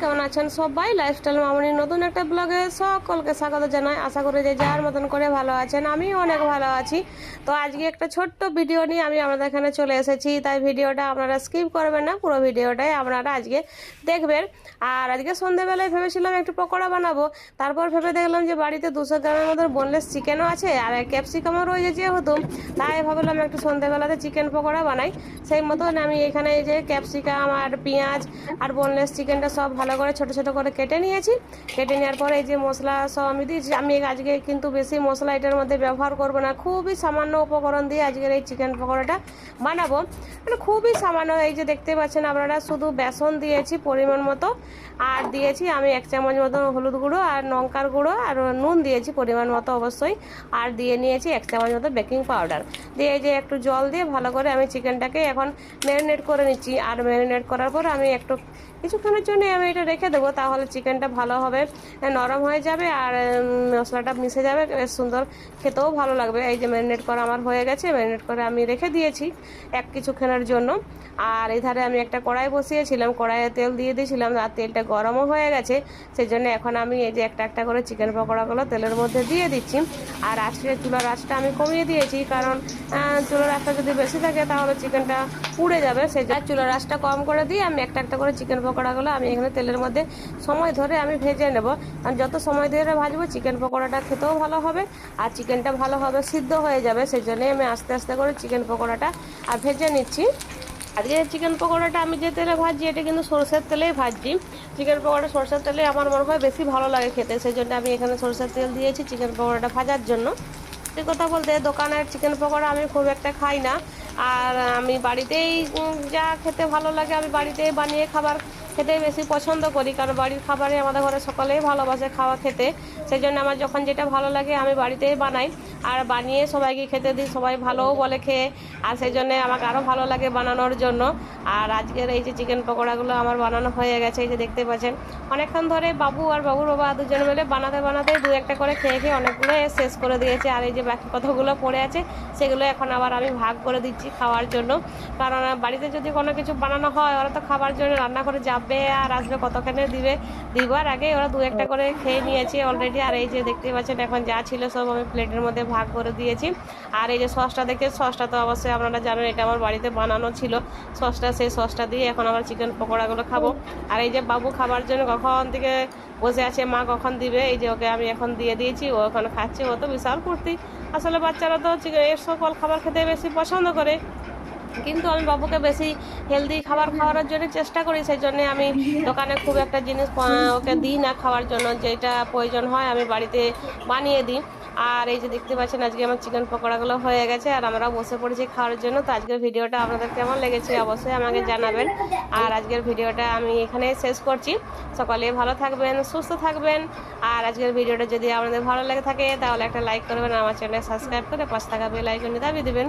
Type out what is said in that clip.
কেমন আছেন সবাই? লাইফস্টাইল মামনির নতুন একটা ব্লগে সকলকে স্বাগত জানাই। আশা করি যে যার মতন করে ভালো আছেন, আমিও অনেক ভালো আছি। তো আজকে একটা ছোট্ট ভিডিও নিয়ে আমি আমাদের এখানে চলে এসেছি, তাই ভিডিওটা আপনারা স্কিপ করবেন না, পুরো ভিডিওটাই আপনারা আজকে দেখবেন। আর আজকে সন্ধ্যেবেলায় ভেবেছিলাম একটু পকোড়া বানাবো, তারপর ভেবে দেখলাম যে বাড়িতে দুশো গ্রামের মতো বোনলেস চিকেনও আছে, আর ক্যাপসিকামও রয়েছে যেহেতু, তাই ভাবলাম একটু সন্ধ্যেবেলাতে চিকেন পকোড়া বানাই। সেই মতন আমি এখানে যে ক্যাপসিকাম আর পেঁয়াজ আর বোনলেস চিকেনটা সব ভালো করে ছোট ছোট করে কেটে নিয়েছি। কেটে নেওয়ার পরে এই যে মশলা সব আমি দিয়েছি। আমি আজকে কিন্তু বেশি মশলা এটার মধ্যে ব্যবহার করব না। খুবই সামান্য উপকরণ দিয়ে আজকের এই চিকেন পকোড়াটা বানাবো। মানে খুবই সামান্য, এই যে দেখতে পাচ্ছেন আপনারা, শুধু বেসন দিয়েছি পরিমাণ মতো। আর দিয়েছি আমি এক চামচ মতো হলুদ গুঁড়ো আর লঙ্কার গুঁড়ো আর নুন দিয়েছি পরিমাণ মতো অবশ্যই। আর দিয়ে নিয়েছি এক চামচ মতো বেকিং পাউডার দিয়ে যে একটু জল দিয়ে ভালো করে আমি চিকেনটাকে এখন ম্যারিনেট করে নিচ্ছি। আর ম্যারিনেট করার পর আমি একটু কিছুক্ষণের জন্য আমি এটা রেখে দেবো, তাহলে চিকেনটা ভালো হবে, নরম হয়ে যাবে আর মশলাটা মিশে যাবে, বেশ সুন্দর। খেতেও ভালো লাগবে। এই যে ম্যারিনেট করা আমার হয়ে গেছে ম্যারিনেট করে আমি রেখে দিয়েছি এক কিছু কিছুক্ষণের জন্য। আর এধারে আমি একটা কড়াই বসিয়েছিলাম, কড়াইয়ে তেল দিয়ে দিয়েছিলাম, আর তেলটা গরমও হয়ে গেছে। সেই জন্য এখন আমি এই যে একটা একটা করে চিকেন পকোড়াগুলো তেলের মধ্যে দিয়ে দিচ্ছি। আর আজকে চুলার আঁচটা আমি কমিয়ে দিয়েছি, কারণ চুলার আঁচটা যদি বেশি থাকে, তাহলে চিকেনটা পুড়ে যাবে। সেই জন্য চুলার আঁচটা কম করে দিয়ে আমি একটা একটা করে চিকেন পকোড়াগুলো আমি এখানে তেলের মধ্যে সময় ধরে আমি ভেজে নেব। কারণ যত সময় ধরে ভাজবো চিকেন পকোড়াটা খেতেও ভালো হবে আর চিকেনটা ভালোভাবে সিদ্ধ হয়ে যাবে। সেই জন্যই আমি আস্তে আস্তে করে চিকেন পকোড়াটা আর ভেজে নিচ্ছি। আজকে চিকেন পকোড়াটা আমি যে তেলে ভাজছি, এটা কিন্তু সরষের তেলেই ভাজছি। চিকেন পকোড়া সরষের তেলে আমার মনে হয় বেশি ভালো লাগে খেতে। সেই জন্য আমি এখানে সরষের তেল দিয়েছি চিকেন পকোড়াটা ভাজার জন্য। সত্যি কথা বলতে দোকানের চিকেন পকোড়া আমি খুব একটা খাই না। আর আমি বাড়িতেই যা খেতে ভালো লাগে আমি বাড়িতেই বানিয়ে খাবার খেতে বেশি পছন্দ করি কারণ বাড়ির খাবারে আমাদের ঘরে সকলেই ভালোবাসে খাওয়া খেতে। সেই জন্য আমার যখন যেটা ভালো লাগে আমি বাড়িতেই বানাই। আর বানিয়ে সবাইকে খেতে দিই, সবাই ভালোও বলে খেয়ে। আর সেই জন্যে আমাকে আরও ভালো লাগে বানানোর জন্য। আর আজকের এই যে চিকেন পকোড়াগুলো আমার বানানো হয়ে গেছে, এই যে দেখতে পাচ্ছেন। অনেকক্ষণ ধরে বাবু আর বাবুর বাবা দুজন মিলে বানাতে বানাতে দু একটা করে খেয়ে খেয়ে অনেকগুলো শেষ করে দিয়েছে। আর এই যে বাকি কতগুলো পড়ে আছে, সেগুলো এখন আবার আমি ভাগ করে দিচ্ছি খাওয়ার জন্য। কারণ বাড়িতে যদি কোনো কিছু বানানো হয়, ওরা তো খাবার জন্য রান্না করে যাবে আর আসবে কতখানে দিবে। দিবার আগে ওরা দু একটা করে খেয়ে নিয়েছে অলরেডি আর এই যে দেখতে পাচ্ছেন, এখন যা ছিল সব আমি প্লেটের মধ্যে ভাগ করে দিয়েছি। আর এই যে সসটা দেখে সসটা তো অবশ্যই আপনারা জানেন, এটা আমার বাড়িতে বানানো ছিল। সসটা, সেই সসটা দিয়ে এখন আবার চিকেন পকোড়াগুলো খাব। আর এই যে বাবু খাবার জন্য কখন থেকে বসে আছে, মা কখন দিবে, এই যে ওকে আমি এখন দিয়ে দিয়েছি, ও এখন খাচ্ছে, ও তো বিশাল ফুর্তি। আসলে বাচ্চারা তো চিকেন, এর সকল খাবার খেতে বেশি পছন্দ করে। কিন্তু আমি বাবুকে বেশি হেলদি খাবার খাওয়ানোর জন্য চেষ্টা করি সেই জন্য আমি দোকানে খুব একটা জিনিস ওকে দিই না খাওয়ার জন্য, যেটা প্রয়োজন হয় আমি বাড়িতে বানিয়ে দিই। আর এই যে দেখতে পাচ্ছেন, আজকে আমার চিকেন পকোড়াগুলো হয়ে গেছে, আর আমরা বসে পড়েছি খাওয়ার জন্য। তো আজকের ভিডিওটা আপনাদের কেমন লেগেছে অবশ্যই আমাকে জানাবেন। আর আজকের ভিডিওটা আমি এখানে শেষ করছি। সকালে ভালো থাকবেন, সুস্থ থাকবেন। আর আজকের ভিডিওটা যদি আপনাদের ভালো লেগে থাকে, তাহলে একটা লাইক করবেন আমার চ্যানেল সাবস্ক্রাইব করে পাঁচ টাকা বেল আইকনে দাবিয়ে দেবেন।